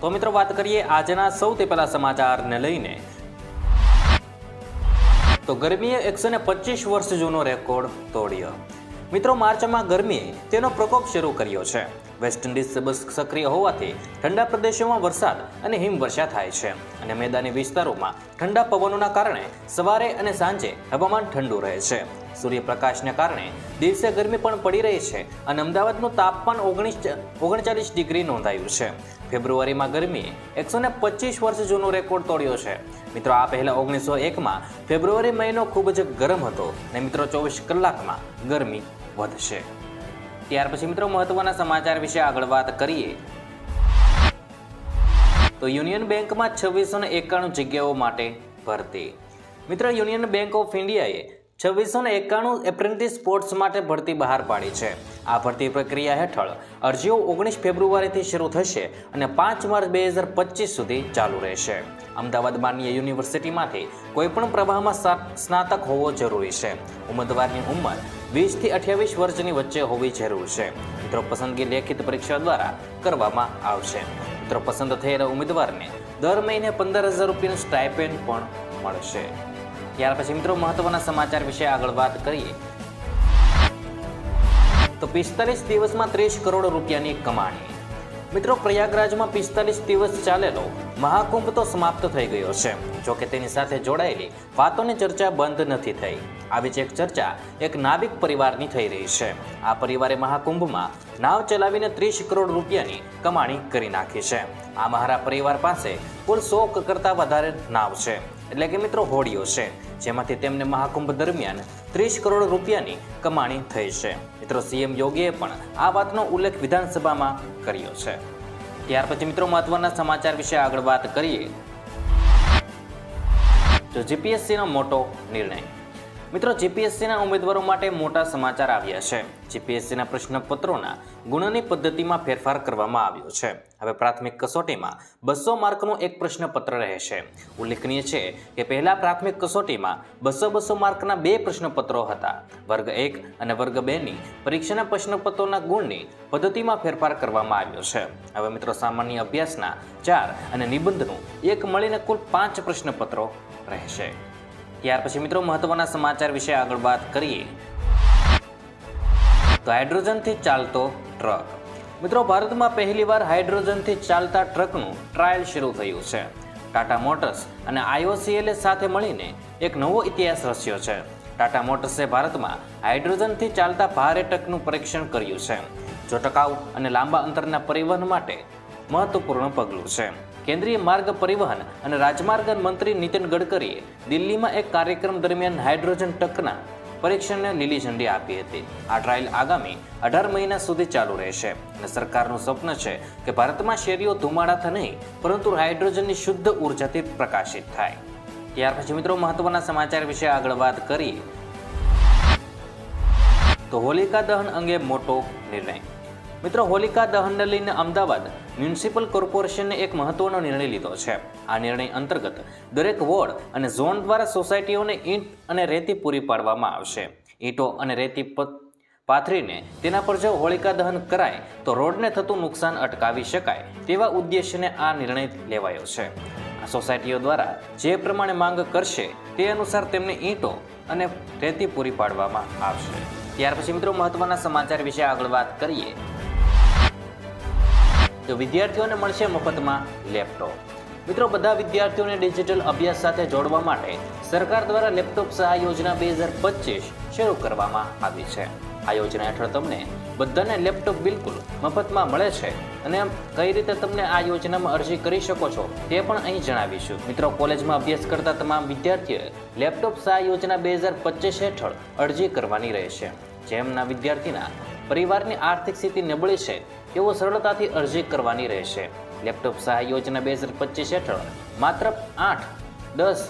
તો મિત્રો વાત કરીએ આજના સૌથી પહેલા સમાચારને લઈને. તો ગરમીએ એકસો ને પચીસ વર્ષ જૂનો રેકોર્ડ તોડ્યો. મિત્રો માર્ચમાં ગરમીએ તેનો પ્રકોપ શરૂ કર્યો છે. વેસ્ટ ઇન્ડિઝ સક્રિય હોવાથી ઠંડા પ્રદેશોમાં વરસાદ અને હિમવર્ષા થાય છે. અને મેદાની વિસ્તારોમાં ઠંડા પવનોના કારણે સવારે અને સાંજે હવામાન ઠંડુ રહે છે. સૂર્યપ્રકાશને કારણે દિવસે ગરમી પણ પડી રહી છે અને અમદાવાદનું તાપમાન ઓગણીસ ઓગણચાલીસ ડિગ્રી નોંધાયું છે. ફેબ્રુઆરીમાં ગરમીએ એકસો ને પચીસ વર્ષ જૂનો રેકોર્ડ તોડ્યો છે. મિત્રો, આ પહેલા ઓગણીસો એકમાં ફેબ્રુઆરી મહિનો ખૂબ જ ગરમ હતો અને મિત્રો, ચોવીસ કલાકમાં ગરમી વધશે. ત્યાર પછી મિત્રો, મહત્વના સમાચાર વિશે આગળ વાત કરીએ. તો યુનિયન બેંકમાં છવ્વીસો ને એકાણું જગ્યાઓ માટે ભરતી. મિત્રો, યુનિયન બેંક ઓફ ઇન્ડિયાએ છવ્વીસો ને એકાણું એપ્રેન્ટિસ સ્પોર્ટ્સ માટે ભરતી બહાર પાડી છે. આ ભરતી પ્રક્રિયા હેઠળ અરજીઓ ઓગણીસ ફેબ્રુઆરીથી શરૂ થશે અને પાંચ માર્ચ બે હજાર પચીસ સુધી ચાલુ રહેશે. અમદાવાદ માન્ય યુનિવર્સિટીમાંથી કોઈપણ પ્રવાહમાં સ્નાતક હોવો જરૂરી છે. ઉમેદવારની ઉંમર વીસથી અઠ્યાવીસ વર્ષની વચ્ચે હોવી જરૂર છે. મિત્રો પસંદગી લેખિત પરીક્ષા દ્વારા કરવામાં આવશે. મિત્રો પસંદ થયેલા ઉમેદવારને દર મહિને પંદર હજાર રૂપિયાનું સ્ટાઇપેન્ડ પણ મળશે. ત્યાર પછી મિત્રો મહત્વના સમાચાર વિશે આગળ વાત કરીએ. તો પિસ્તાલીસ દિવસમાં ત્રીસ કરોડ રૂપિયાની કમાણી. મિત્રો પ્રયાગરાજમાં પિસ્તાલીસ દિવસ ચાલેલો મહાકુંભ તો સમાપ્ત થઈ ગયો છે. જોકે તેની સાથે જોડાયેલી વાતોની ચર્ચા બંધ નથી થઈ. આવી જ એક ચર્ચા એક નાવિક પરિવારની થઈ રહી છે. આ પરિવારે મહાકુંભમાં નાવ ચલાવીને ત્રીસ કરોડ રૂપિયાની કમાણી કરી નાખી છે. આ મહારા પરિવાર પાસે કુલ સો કરતાં વધારે નાવ છે. એટલે કે મિત્રો હોડીઓ છે, જેમાંથી તેમને મહાકુંભ દરમિયાન ત્રીસ કરોડ રૂપિયાની કમાણી થઈ છે. મિત્રો સીએમ યોગીએ પણ આ વાતનો ઉલ્લેખ વિધાનસભામાં કર્યો છે. ત્યાર પછી મિત્રો મહત્વના સમાચાર વિશે આગળ વાત કરીએ. તો જીપીએસસીનો મોટો નિર્ણય. મિત્રો, જીપીએસસીના ઉમેદવારો માટે મોટા સમાચાર આવ્યા છે. જીપીએસસીના પ્રશ્નપત્રોના ગુણની પદ્ધતિમાં ફેરફાર કરવામાં આવ્યો છે. હવે પ્રાથમિક કસોટીમાં બસો માર્કનું એક પ્રશ્નપત્ર રહેશે ઉલ્લેખનીય છે કે પહેલા પ્રાથમિક કસોટીમાં બસો બસો માર્કના બે પ્રશ્નપત્રો હતા. વર્ગ એક અને વર્ગ બેની પરીક્ષાના પ્રશ્નપત્રોના ગુણની પદ્ધતિમાં ફેરફાર કરવામાં આવ્યો છે. હવે મિત્રો, સામાન્ય અભ્યાસના ચાર અને નિબંધનું એક મળીને કુલ પાંચ પ્રશ્નપત્રો રહેશે. ત્યાર પછી મિત્રો મહત્વના સમાચાર વિશે આગળ વાત કરીએ. તો હાઇડ્રોજનથી ચાલતો ટ્રક. મિત્રો ભારતમાં પહેલીવાર હાઇડ્રોજનથી ચાલતા ટ્રકનું ટ્રાયલ શરૂ થયું છે. ટાટા મોટર્સ અને આઈઓસીએલએ સાથે મળીને એક નવો ઇતિહાસ રચ્યો છે. ટાટા મોટર્સે ભારતમાં હાઇડ્રોજનથી ચાલતા ભારે ટ્રકનું પરીક્ષણ કર્યું છે. જો ટકાઉ અને લાંબા અંતરના પરિવહન માટે મહત્વપૂર્ણ પગલું છે. કેન્દ્રીય માર્ગ પરિવહન અને રાજમાર્ગ મંત્રી નીતિન ગડકરીએ દિલ્હીમાં એક કાર્યક્રમ દરમિયાન હાઇડ્રોજન ટકના પરીક્ષણને લીલી ઝંડી આપી હતી. આ ટ્રાયલ આગામી અઢાર મહિના સુધી ચાલુ રહેશે. અને સરકારનું સ્વપ્ન છે કે ભારતમાં શેરીઓ ધુમાડાથી નહીં, પરંતુ હાઇડ્રોજનની શુદ્ધ ઉર્જાથી પ્રકાશિત થાય. ત્યાર પછી મિત્રો મહત્વના સમાચાર વિશે આગળ વાત કરીએ. તો હોલિકા દહન અંગે મોટો નિર્ણય. મિત્રો, હોલિકા દહનને લઈને અમદાવાદ મ્યુનિસિપલ કોર્પોરેશને એક મહત્વનો નિર્ણય લીધો છે. આ નિર્ણય અંતર્ગત દરેક વોર્ડ અને ઝોન દ્વારા સોસાયટીઓને ઈંટ અને રેતી પૂરી પાડવામાં આવશે. ઈંટો અને રેતી પાથરીને તેના પર જો હોલિકા દહન કરાય, તો રોડને થતું નુકસાન અટકાવી શકાય તેવા ઉદ્દેશ્યને આ નિર્ણય લેવાયો છે. આ સોસાયટીઓ દ્વારા જે પ્રમાણે માંગ કરશે, તે અનુસાર તેમને ઈંટો અને રેતી પૂરી પાડવામાં આવશે. ત્યાર પછી મિત્રો, મહત્વના સમાચાર વિશે આગળ વાત કરીએ. તો વિદ્યાર્થીઓને મળશે મફતમાં લેપટોપ. મિત્રો, બધા વિદ્યાર્થીઓને ડિજિટલ અભ્યાસ સાથે જોડવા માટે સરકાર દ્વારા લેપટોપ સહાય યોજના બે હજાર પચીસ શરૂ કરવામાં આવી છે. આ યોજના હેઠળ તમને બધાને લેપટોપ બિલકુલ મફતમાં મળે છે અને કઈ રીતે તમને આ યોજનામાં અરજી કરી શકો છો તે પણ અહીં જણાવીશું. મિત્રો, કોલેજમાં અભ્યાસ કરતા તમામ વિદ્યાર્થીઓએ લેપટોપ સહાય યોજના બે હજાર પચીસ હેઠળ અરજી કરવાની રહેશે. જેમના વિદ્યાર્થીના પરિવારની આર્થિક સ્થિતિ નબળી છે તેઓ સરળતાથી અરજી કરવાની રહેશે. લેપટોપ સહાય યોજના બે હજાર પચીસ હેઠળ માત્ર આઠ, દસ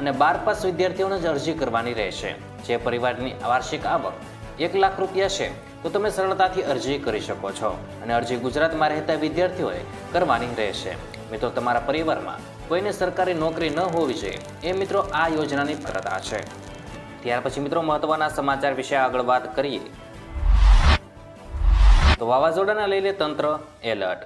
અને બાર પાસ વિદ્યાર્થીઓને જ અરજી કરવાની રહેશે. જે પરિવારની વાર્ષિક આવક એક લાખ રૂપિયા છે, તો તમે સરળતાથી અરજી કરી શકો છો અને અરજી ગુજરાતમાં રહેતા વિદ્યાર્થીઓએ કરવાની રહેશે. મિત્રો, તમારા પરિવારમાં કોઈને સરકારી નોકરી ન હોવી જોઈએ, એ મિત્રો આ યોજનાની પાત્રતા છે. ત્યાર પછી મિત્રો મહત્વના સમાચાર વિશે આગળ વાત કરીએ. તો વાવાઝોડાને લઈને તંત્ર એલર્ટ.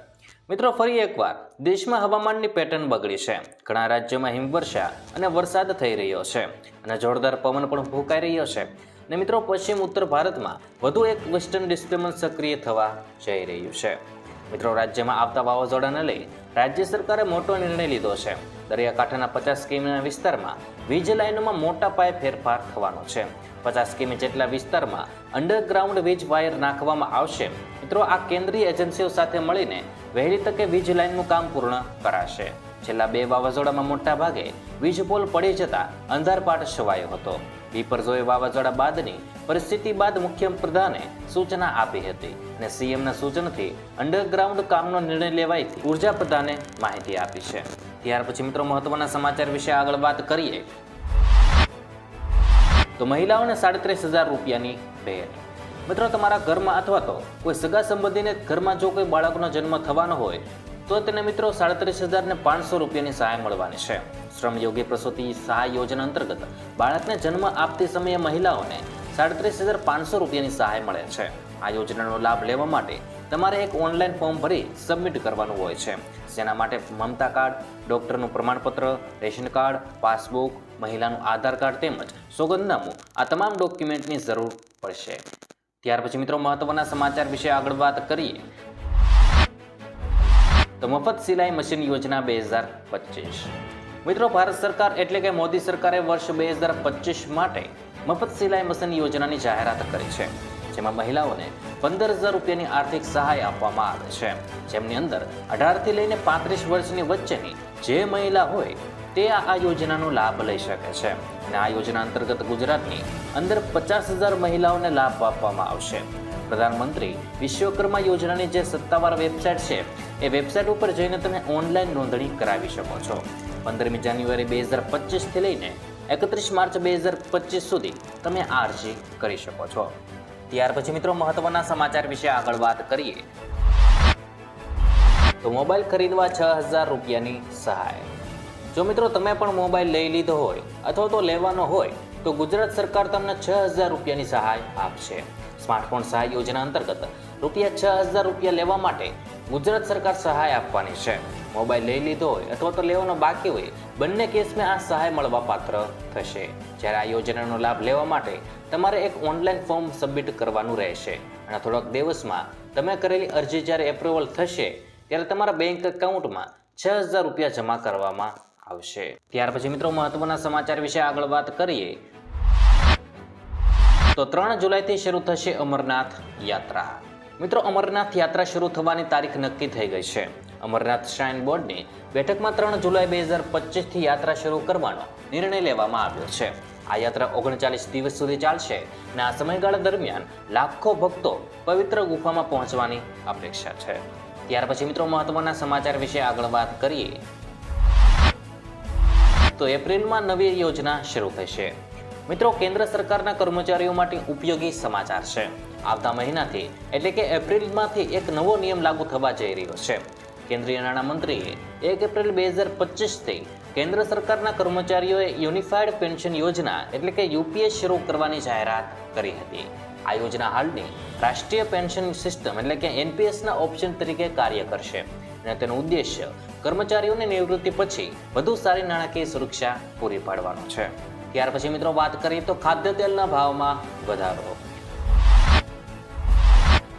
મિત્રો, ફરી એકવાર, દેશમાં હવામાનની પેટર્ન બગડી છે. ઘણા રાજ્યોમાં હિમવર્ષા અને વરસાદ થઈ રહ્યો છે અને જોરદાર પવન પણ ફૂંકાઈ રહ્યો છે. અને મિત્રો, પશ્ચિમ ઉત્તર ભારતમાં વધુ એક વેસ્ટર્ન ડિસ્ટર્બન્સ સક્રિય થવા જઈ રહ્યું છે. મિત્રો, રાજ્યમાં આવતા વાવાઝોડાને લઈ રાજ્ય સરકારે મોટો નિર્ણય લીધો છે. દરિયાકાંઠાના પચાસ કિમીના વિસ્તારમાં વીજ લાઇનોમાં મોટા પાયે ફેરફાર થવાનો છે. પચાસ કિમી જેટલા વિસ્તારમાં અંડરગ્રાઉન્ડ વીજ વાયર નાખવામાં આવશે. મિત્રો, આ કેન્દ્રીય એજન્સીઓ સાથે મળીને વહેલી તકે વીજ લાઇનનું કામ પૂર્ણ કરાશે. છેલ્લા બે વાવાઝોડામાં મોટા ભાગે વીજ પોલ પડી જતા અંધારપાટ છવાયો હતો. વિપરજોય વાવાઝોડા બાદની પરિસ્થિતિ બાદ મુખ્યપ્રધાને સૂચના આપી હતી અને સીએમના સૂચનથી અંડરગ્રાઉન્ડ કામનો નિર્ણય લેવાય ઊર્જા પ્રધાને માહિતી આપી છે. ત્યાર પછી મિત્રો મહત્વના સમાચાર વિશે આગળ વાત કરીએ. તો મહિલાઓને સાડત્રીસ હજાર રૂપિયાની ભેટ મિત્રો તમારા ઘરમાં અથવા તો કોઈ સગા સંબંધીને ઘરમાં જો કોઈ બાળકનો જન્મ થવાનો હોય, તો તેને મિત્રો સાડત્રીસ હજાર ને પાંચસો રૂપિયાની સહાય મળવાની છે. શ્રમયોગી પ્રસૂતિ સહાય યોજના અંતર્ગત બાળકને જન્મ આપતી સમયે મહિલાઓને સાડત્રીસ હજાર પાંચસો રૂપિયાની સહાય મળે છે. આ યોજનાનો લાભ લેવા માટે તમારે એક ઓનલાઈન ફોર્મ ભરી સબમિટ કરવાનું હોય છે. જેના માટે મમતા કાર્ડ, ડૉક્ટરનું પ્રમાણપત્ર, રેશન કાર્ડ, પાસબુક, મહિલાનું આધાર કાર્ડ તેમજ સોગંદનામું આ તમામ ડોક્યુમેન્ટની જરૂર પડશે. ત્યાર પછી મિત્રો મહત્વના સમાચાર વિશે આગળ વાત કરીએ. તો મફત સિલાઈ મશીન યોજના બે હજાર પચીસ. મિત્રો ભારત સરકાર એટલે કે મોદી સરકારે વર્ષ બે હજાર પચીસ માટે મફત સિલાઈ મશીન યોજનાની જાહેરાત કરી છે, જેમાં મહિલાઓને પંદર હજાર રૂપિયાની આર્થિક સહાય આપવામાં આવે છે. જેમની અંદર અઢારથી લઈને પાંત્રીસ વર્ષની વચ્ચેની જે મહિલા હોય તે આ યોજનાનો લાભ લઈ શકે છે. અને આ યોજના અંતર્ગત ગુજરાતની અંદર પચાસ હજાર મહિલાઓને લાભ આપવામાં આવશે. પ્રધાનમંત્રી વિશ્વકર્મા યોજનાની જે સત્તાવાર વેબસાઇટ છે, એ વેબસાઇટ ઉપર જઈને તમે ઓનલાઈન નોંધણી કરાવી શકો છો. પંદરમી જાન્યુઆરી બે હજાર પચીસથી લઈને એકત્રીસ માર્ચ બે હજાર પચીસ સુધી તમે આ અરજી કરી શકો છો. ત્યાર પછી મિત્રો મહત્વના સમાચાર વિશે આગળ વાત કરીએ. તો મોબાઈલ ખરીદવા છ હજાર રૂપિયાની સહાય. જો મિત્રો તમે પણ મોબાઈલ લઈ લીધો હોય અથવા તો લેવાનો હોય, તો ગુજરાત સરકાર તમને છ હજાર રૂપિયાની સહાય આપશે. સ્માર્ટફોન સહાય યોજના અંતર્ગત રૂપિયા છ હજાર રૂપિયા લેવા માટે ગુજરાત સરકાર સહાય આપવાની છે. મોબાઈલ લઈ લીધો હોય અથવા તો લેવાનો બાકી હોય, બંને કેસમાં આ સહાય મળવા પાત્ર થશે. જ્યારે આ યોજનાનો લાભ લેવા માટે તમારે એક ઓનલાઈન ફોર્મ સબમિટ કરવાનું રહેશે. અને થોડાક દિવસમાં તમે કરેલી અરજી જ્યારે એપ્રુવલ થશે, ત્યારે તમારા બેંક એકાઉન્ટમાં છ હજાર રૂપિયા જમા કરવામાં આવશે. ત્યાર પછી મિત્રો, મહત્વના સમાચાર વિશે આગળ વાત કરીએ. તો ત્રણ જુલાઈથી શરૂ થશે અમરનાથ યાત્રા. મિત્રો, અમરનાથ યાત્રા શરૂ થવાની તારીખ નક્કી થઈ ગઈ છે. અમરનાથ શ્રાઇન બોર્ડની બેઠકમાં ત્રણ જુલાઈ બે હજાર પચીસથી યાત્રા શરૂ કરવાનો નિર્ણય લેવામાં આવ્યો છે. આ યાત્રા ઓગણચાલીસ દિવસ સુધી ચાલશે અને આ સમયગાળા દરમિયાન લાખો ભક્તો પવિત્ર ગુફામાં પહોંચવાની અપેક્ષા છે. ત્યાર પછી મિત્રો, મહત્વના સમાચાર વિશે આગળ વાત કરીએ. તો એપ્રિલમાં નવી યોજના શરૂ થશે. મિત્રો, કેન્દ્ર સરકારના કર્મચારીઓ માટે ઉપયોગી સમાચાર છે. આવતા મહિનાથી, એટલે કે એપ્રિલમાંથી એક નવો નિયમ લાગુ થવા જઈ રહ્યો છે. કેન્દ્રીય નાણામંત્રીએ એક એપ્રિલ બે હજાર પચીસથી કેન્દ્ર સરકારના કર્મચારીઓએ યુનિફાઈડ પેન્શન યોજના, એટલે કે યુપીએસ શરૂ કરવાની જાહેરાત કરી હતી. આ યોજના હાલની રાષ્ટ્રીય પેન્શન સિસ્ટમ, એટલે કે એનપીએસના ઓપ્શન તરીકે કાર્ય કરશે. અને તેનો ઉદ્દેશ્ય કર્મચારીઓને નિવૃત્તિ પછી વધુ સારી નાણાકીય સુરક્ષા પૂરી પાડવાનો છે. ત્યાર પછી મિત્રો વાત કરીએ તો ખાદ્ય તેલના ભાવમાં વધારો.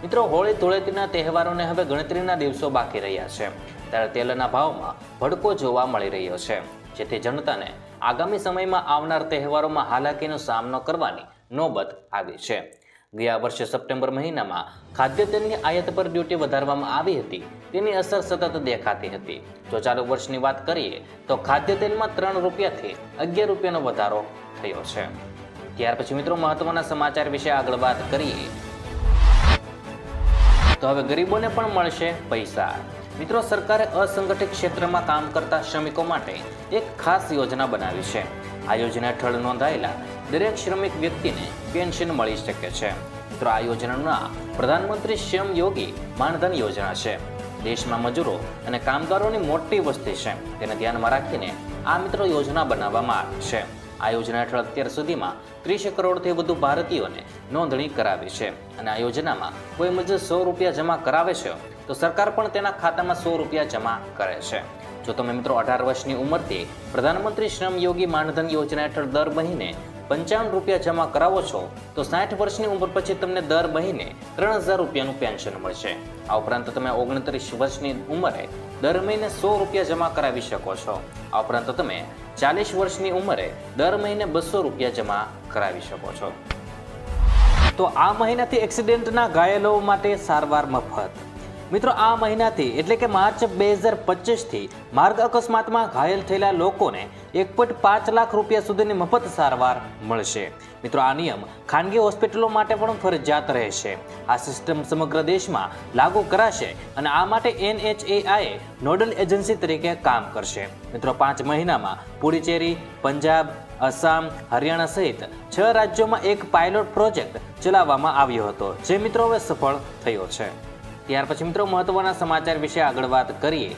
મિત્રો, હોળી, ધૂળેટીના તહેવારોને હવે ગણતરીના દિવસો બાકી રહ્યા છે. ત્યારે તેલના ભાવમાં ભડકો જોવા મળી રહ્યો છે. જેથી જનતાને આગામી સમયમાં આવનાર તહેવારોમાં હાલાકીનો સામનો કરવાની નોબત આવી છે. ગયા વર્ષે સપ્ટેમ્બર મહિનામાં ખાદ્ય તેલની આયાત પર ડ્યુટી વધારવામાં આવી હતી. તેની અસર સતત દેખાતી હતી. જો ચાલુ વર્ષની વાત કરીએ, તો ખાદ્ય તેલમાં ત્રણ રૂપિયાથી અગિયાર રૂપિયાનો વધારો થયો છે. ત્યાર પછી મિત્રો, મહત્વના સમાચાર વિશે આગળ વાત કરીએ. તો હવે ગરીબોને પણ મળશે પૈસા. મિત્રો, સરકારે અસંગઠિત ક્ષેત્રમાં કામ કરતા શ્રમિકો માટે એક ખાસ યોજના બનાવી છે. આ યોજના હેઠળ નોંધાયેલા દરેક શ્રમિક વ્યક્તિને પેન્શન મળી શકે છે. મિત્રો, આ યોજનાનું નામ પ્રધાનમંત્રી શ્રમ યોગી માનધન યોજના છે. દેશમાં મજૂરો અને કામદારોની મોટી વસ્તી છે. તેને ધ્યાનમાં રાખીને આ મિત્રો યોજના બનાવવામાં આવી છે. આ યોજના હેઠળ અત્યાર સુધીમાં ત્રીસ કરોડથી વધુ ભારતીયોને નોંધણી કરાવી છે. અને આ યોજનામાં કોઈ મજૂર સો રૂપિયા જમા કરાવે છે, તો સરકાર પણ તેના ખાતામાં સો રૂપિયા જમા કરે છે. જો તમે મિત્રો અઢાર વર્ષની ઉંમરથી પ્રધાનમંત્રી શ્રમ યોગી માનધન યોજના હેઠળ દર મહિને પંચાવન રૂપિયા જમા કરાવો છો, તો સાઠ વર્ષની ઉંમર પછી તમને દર મહિને ત્રણ હજાર રૂપિયાનું પેન્શન મળશે. આ ઉપરાંત તમે ઓગણત્રીસ વર્ષની ઉંમરે દર મહિને સો રૂપિયા જમા કરાવી શકો છો. આ ઉપરાંત તમે ચાલીસ વર્ષની ઉંમરે દર મહિને બસો રૂપિયા જમા કરાવી શકો છો. તો આ મહિનાથી એક્સિડન્ટના ઘાયલો માટે સારવાર મફત. મિત્રો, આ મહિનાથી એટલે કે માર્ચ બે હજાર પચીસથી માર્ગ અકસ્માતમાં ઘાયલ થયેલા લોકોને એક પોઈન્ટ પાંચ લાખ રૂપિયા સુધીની મફત સારવાર મળશે. મિત્રો, આ નિયમ ખાનગી હોસ્પિટલો માટે પણ ફરજિયાત રહેશે. આ સિસ્ટમ સમગ્ર દેશમાં લાગુ કરાશે અને આ માટે એનએચએઆઈ નોડલ એજન્સી તરીકે કામ કરશે. મિત્રો, પાંચ મહિનામાં પુડુચેરી, પંજાબ, આસામ, હરિયાણા સહિત છ રાજ્યોમાં એક પાયલોટ પ્રોજેક્ટ ચલાવવામાં આવ્યો હતો. જે મિત્રો, હવે સફળ થયો છે. ત્યાર પછી મિત્રો મહત્વના સમાચાર વિશે આગળ વાત કરીએ.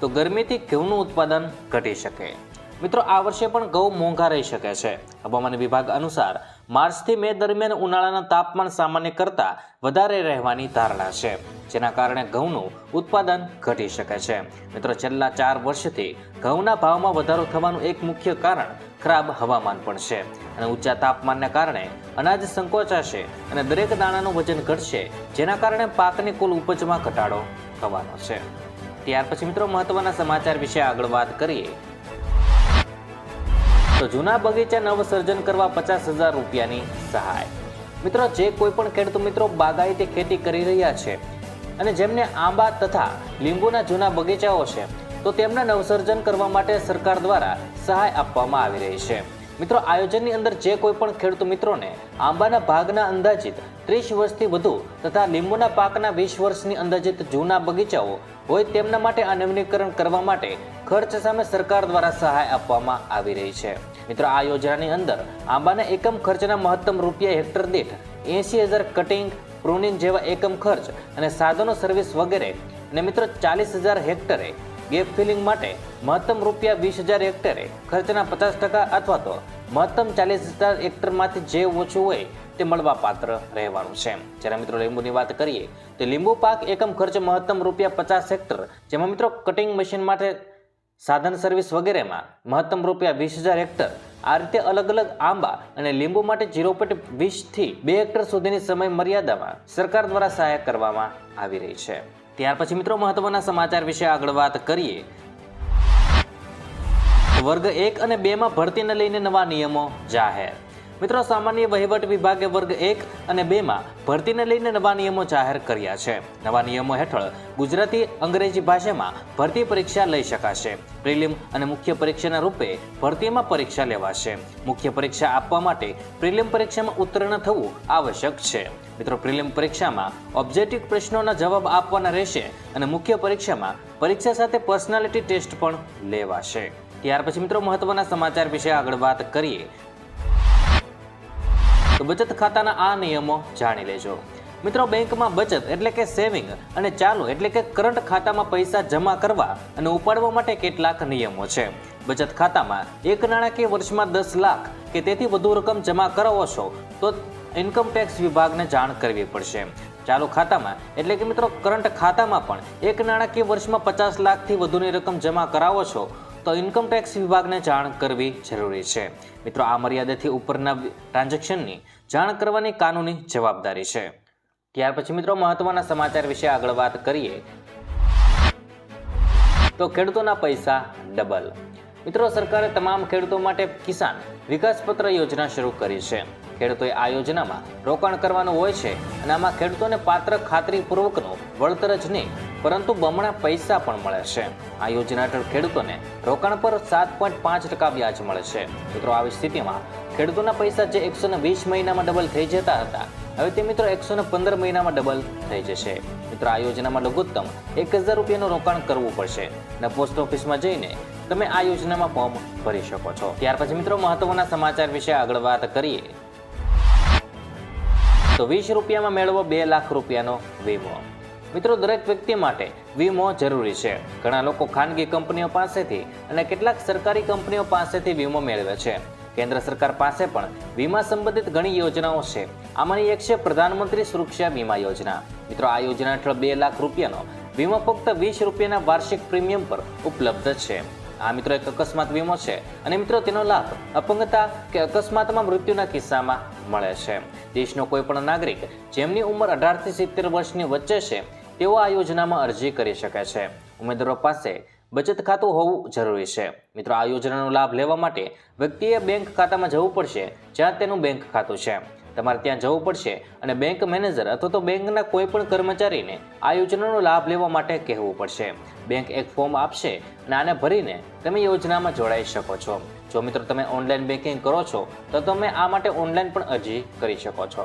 તો ગરમીથી ઘઉંનું ઉત્પાદન ઘટી શકે. મિત્રો, આ વર્ષે પણ ઘઉં મોંઘા રહી શકે છે. હવામાન વિભાગ અનુસાર માર્ચથી મે દરમિયાન ઉનાળાના તાપમાન સામાન્ય કરતાં વધારે રહેવાની ધારણા છે. જેના કારણે ઘઉંનું ઉત્પાદન ઘટી શકે છે. મિત્રો, છેલ્લા ચાર વર્ષથી ઘઉંના ભાવમાં વધારો થવાનું એક મુખ્ય કારણ ખરાબ હવામાન પણ છે. અને ઊંચા તાપમાનને કારણે અનાજ સંકોચાશે અને દરેક દાણાનું વજન ઘટશે, જેના કારણે પાકની કુલ ઉપજમાં ઘટાડો થવાનો છે. ત્યાર પછી મિત્રો મહત્વના સમાચાર વિશે આગળ વાત કરીએ. તો જૂના બગીચા નવસર્જન કરવા પચાસ હજાર રૂપિયાની સહાય. મિત્રો જે કોઈ પણ ખેડૂત મિત્રો બાગાયતી ખેતી કરી રહ્યા છે અને જેમને આંબા તથા લીંબુના જૂના બગીચાઓ છે તો તેમના નવસર્જન કરવા માટે સરકાર દ્વારા સહાય આપવામાં આવી રહી છે. મિત્રો, આયોજનની અંદર જે કોઈ પણ ખેડૂત મિત્રોને આંબાના ભાગના અંદાજિત ત્રીસ વર્ષથી વધુ તથા લીંબુના પાકના વીસ વર્ષની અંદાજિત જૂના બગીચાઓ હોય તેમના માટે આ નવીનીકરણ કરવા માટે ખર્ચ સામે સરકાર દ્વારા સહાય આપવામાં આવી રહી છે. મિત્રો, આ યોજનાની અંદર આંબાના એકમ ખર્ચના મહત્તમ રૂપિયા હેક્ટર દીઠ એંસી હજાર કટિંગ, પ્રુનિંગ જેવા એકમ ખર્ચ અને સાધનો સર્વિસ વગેરે અને મિત્રો, ચાલીસ હજાર હેક્ટરે ગેપ ફિલિંગ માટે મહત્તમ રૂપિયા વીસ હજાર હેક્ટરે ખર્ચના પચાસ ટકા અથવા તો મહત્તમ ચાલીસ હજાર હેક્ટરમાંથી જે ઓછું હોય તે મળવા પાત્ર રહેવાનું છે. જ્યારે મિત્રો લીંબુની વાત કરીએ, તો લીંબુ પાક એકમ ખર્ચ મહત્તમ રૂપિયા પચાસ હેક્ટર, જેમાં મિત્રો કટિંગ મશીન માટે સાધન સર્વિસ વગેરેમાં મહત્તમ રૂપિયા વીસ હજાર હેક્ટર, આ રીતે અલગ અલગ આંબા અને લીંબુ માટે ઝીરો પોઈન્ટ વીસથી બે હેક્ટર સુધીની સમય મર્યાદામાં સરકાર દ્વારા સહાય કરવામાં આવી રહી છે. ત્યાર પછી મિત્રો મહત્વના સમાચાર વિશે આગળ વાત કરીએ. વર્ગ એક અને બેમાં ભરતીને લઈને નવા નિયમો જાહેર. મિત્રો, સામાન્ય વહીવટ વિભાગે વર્ગ એક અને બેમાં ભરતીને લઈને નવા નિયમો જાહેર કર્યા છે. નવા નિયમો હેઠળ ગુજરાતી અંગ્રેજી ભાષામાં ભરતી પરીક્ષા લઈ શકાશે. પ્રિલિમ અને મુખ્ય પરીક્ષાના રૂપે ભરતીમાં પરીક્ષા લેવાશે. મુખ્ય પરીક્ષા આપવા માટે પ્રિલિમ પરીક્ષામાં ઉત્તીર્ણ થવું આવશ્યક છે. મિત્રો, પ્રિલિમ પરીક્ષામાં ઓબ્જેક્ટિવ પ્રશ્નોના જવાબ આપવાના રહેશે અને મુખ્ય પરીક્ષામાં પરીક્ષા સાથે પર્સનાલિટી ટેસ્ટ પણ લેવાશે. ત્યાર પછી મિત્રો, મહત્વના સમાચાર વિશે આગળ વાત કરીએ. તો બચત ખાતાના આ નિયમો જાણી લેજો. મિત્રો, બેંકમાં બચત એટલે કે સેવિંગ અને ચાલુ એટલે કે કરંટ ખાતામાં પૈસા જમા કરવા અને ઉપાડવા માટે કેટલાક નિયમો છે. બચત ખાતામાં એક નાણાકીય વર્ષમાં દસ લાખ કે તેથી વધુ રકમ જમા કરાવો છો, તો ઇન્કમ ટેક્સ વિભાગને જાણ કરવી પડશે. ચાલુ ખાતામાં એટલે કે મિત્રો, કરંટ ખાતામાં પણ એક નાણાકીય વર્ષમાં પચાસ લાખથી વધુની રકમ જમા કરાવો છો તો ઇન્કમ ટેક્સ વિભાગને જાણ કરવી જરૂરી છે. મિત્રો, આ મર્યાદાથી ઉપરના ટ્રાન્ઝેક્શનની જાણ કરવાની કાનૂની જવાબદારી છે. ત્યાર પછી મિત્રો, મહત્વના સમાચાર વિશે આગળ વાત કરીએ. તો ખેડૂતોના પૈસા ડબલ. મિત્રો, સરકારે તમામ ખેડૂતો માટે કિસાન વિકાસપત્ર યોજના શરૂ કરી છે. ખેડૂતોએ આ યોજનામાં રોકાણ કરવાનું હોય છે અને આમાં ખેડૂતોને પાત્ર ખાતરીપૂર્વકનું વળતર જ નહીં. પરંતુ બમણા પૈસા પણ મળે છે. આ યોજના હેઠળ ખેડૂતોને રોકાણ પર સાત પોઈન્ટ પાંચ ટકા વ્યાજ મળે છે. મિત્રો, આવી સ્થિતિમાં ખેડૂતોના પૈસા જે એકસો ને વીસ મહિનામાં ડબલ થઈ જતા હતા, હવે તે મિત્રો એકસો ને પંદર મહિનામાં ડબલ થઈ જશે. મિત્રો, આ યોજનામાં લઘુત્તમ એક હજાર રૂપિયાનું રોકાણ કરવું પડશે અને પોસ્ટ ઓફિસમાં જઈને તમે આ યોજનામાં ફોર્મ ભરી શકો છો. ત્યાર પછી મિત્રો, મહત્વના સમાચાર વિશે આગળ વાત કરીએ. તો વીસ રૂપિયામાં મેળવો બે લાખ રૂપિયાનો વીમો. મિત્રો, દરેક વ્યક્તિ માટે વીમો જરૂરી છે. ઘણા લોકો ખાનગી કંપનીઓ પાસેથી અને કેટલાક સરકારી કંપનીઓ પાસેથી વીમો મેળવે છે. કેન્દ્ર સરકાર પાસે પણ વીમા સંબંધિત ઘણી યોજનાઓ છે. આમાંની એક છે પ્રધાનમંત્રી સુરક્ષા વીમા યોજના. મિત્રો, આ યોજના હેઠળ બે લાખ રૂપિયાનો વીમો ફક્ત વીસ રૂપિયાના વાર્ષિક પ્રીમિયમ પર ઉપલબ્ધ છે. આ મિત્રો એક અકસ્માત વીમો છે અને મિત્રો, તેનો લાભ અપંગતા કે અકસ્માતમાં મૃત્યુના કિસ્સામાં મળે છે. દેશનો કોઈ પણ નાગરિક જેમની ઉંમર અઢારથી સિત્તેર વર્ષની વચ્ચે છે, તેઓ આ યોજનામાં અરજી કરી શકે છે. ઉમેદવારો પાસે બચત ખાતું હોવું જરૂરી છે. મિત્રો, આ યોજનાનો લાભ લેવા માટે વ્યક્તિએ બેંક ખાતામાં જવું પડશે, જ્યાં તેનું બેંક ખાતું છે. તમારે ત્યાં જવું પડશે અને બેંક મેનેજર અથવા તો બેંકના કોઈ પણ કર્મચારીને આ યોજનાનો લાભ લેવા માટે કહેવું પડશે. બેંક એક ફોર્મ આપશે અને આને ભરીને તમે યોજનામાં જોડાઈ શકો છો. જો મિત્રો તમે ઓનલાઈન બેન્કિંગ કરો છો, તો તમે આ માટે ઓનલાઈન પણ અરજી કરી શકો છો.